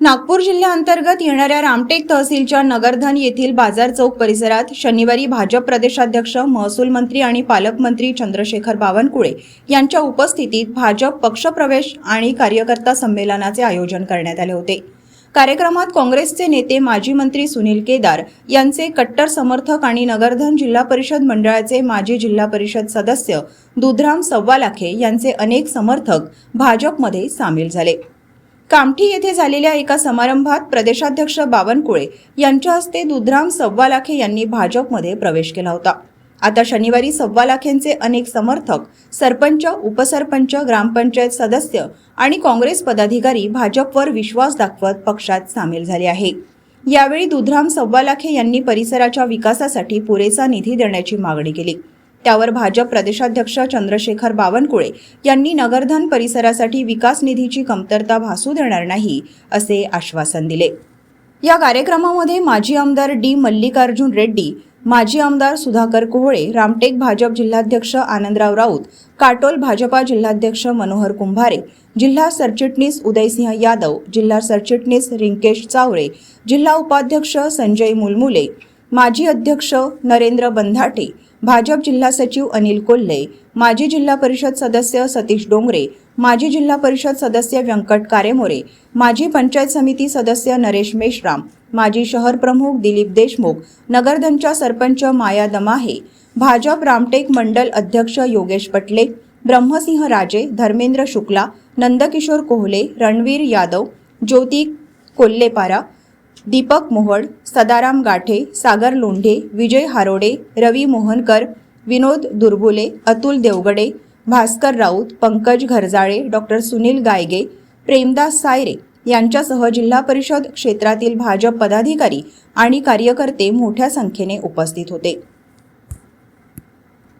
नागपूर जिल्ह्याअंतर्गत येणाऱ्या रामटेक तहसीलच्या नगरधन येथील बाजार चौक परिसरात शनिवारी भाजप प्रदेशाध्यक्ष महसूल मंत्री आणि पालकमंत्री चंद्रशेखर बावनकुळे यांच्या उपस्थितीत भाजप पक्षप्रवेश आणि कार्यकर्ता संमेलनाचे आयोजन करण्यात आले होते. कार्यक्रमात काँग्रेसचे नेते माजी मंत्री सुनील केदार यांचे कट्टर समर्थक आणि नगरधन जिल्हा परिषद मंडळाचे माजी जिल्हा परिषद सदस्य दुधराम सव्वालाखे यांचे अनेक समर्थक भाजपमध्ये सामील झाले. कामठी येथे झालेल्या एका समारंभात प्रदेशाध्यक्ष बावनकुळे यांच्या हस्ते दुधराम सव्वालाखे यांनी भाजपमध्ये प्रवेश केला होता. आता शनिवारी सव्वालाखेंचे अनेक समर्थक सरपंच उपसरपंच ग्रामपंचायत सदस्य आणि काँग्रेस पदाधिकारी भाजपवर विश्वास दाखवत पक्षात सामील झाले आहे. यावेळी दुधराम सव्वालाखे यांनी परिसराच्या विकासासाठी पुरेसा निधी देण्याची मागणी केली. त्यावर भाजप प्रदेशाध्यक्ष चंद्रशेखर बावनकुळे यांनी नगरधन परिसरासाठी विकास निधीची कमतरता भासू देणार नाही असे आश्वासन दिले. या कार्यक्रमामध्ये माजी आमदार डी. मल्लिकार्जुन रेड्डी माजी आमदार सुधाकर कोहळे रामटेक भाजप जिल्हाध्यक्ष आनंदराव राऊत काटोल भाजपा जिल्हाध्यक्ष मनोहर कुंभारे जिल्हा सरचिटणीस उदयसिंह यादव जिल्हा सरचिटणीस रिंकेश चावरे जिल्हा उपाध्यक्ष संजय मुलमुले माजी अध्यक्ष नरेंद्र बंधाटे भाजप जिल्हा सचिव अनिल कोल्हे माजी जिल्हा परिषद सदस्य सतीश डोंगरे माजी जिल्हा परिषद सदस्य व्यंकट कारेमोरे माजी पंचायत समिती सदस्य नरेश मेश्राम माजी शहर प्रमुख दिलीप देशमुख नगरधनच्या सरपंच माया दमाहे भाजप रामटेक मंडल अध्यक्ष योगेश पटले ब्रह्मसिंह राजे धर्मेंद्र शुक्ला नंदकिशोर कोहले रणवीर यादव ज्योती कोल्लेपारा दीपक मोहड सदाराम गाठे सागर लोंढे विजय हारोडे रवी मोहनकर विनोद दुर्बुले अतुल देवगडे भास्कर राऊत पंकज घरजाळे डॉक्टर सुनील गायगे प्रेमदास सायरे यांच्यासह जिल्हा परिषद क्षेत्रातील भाजप पदाधिकारी आणि कार्यकर्ते मोठ्या संख्येने उपस्थित होते.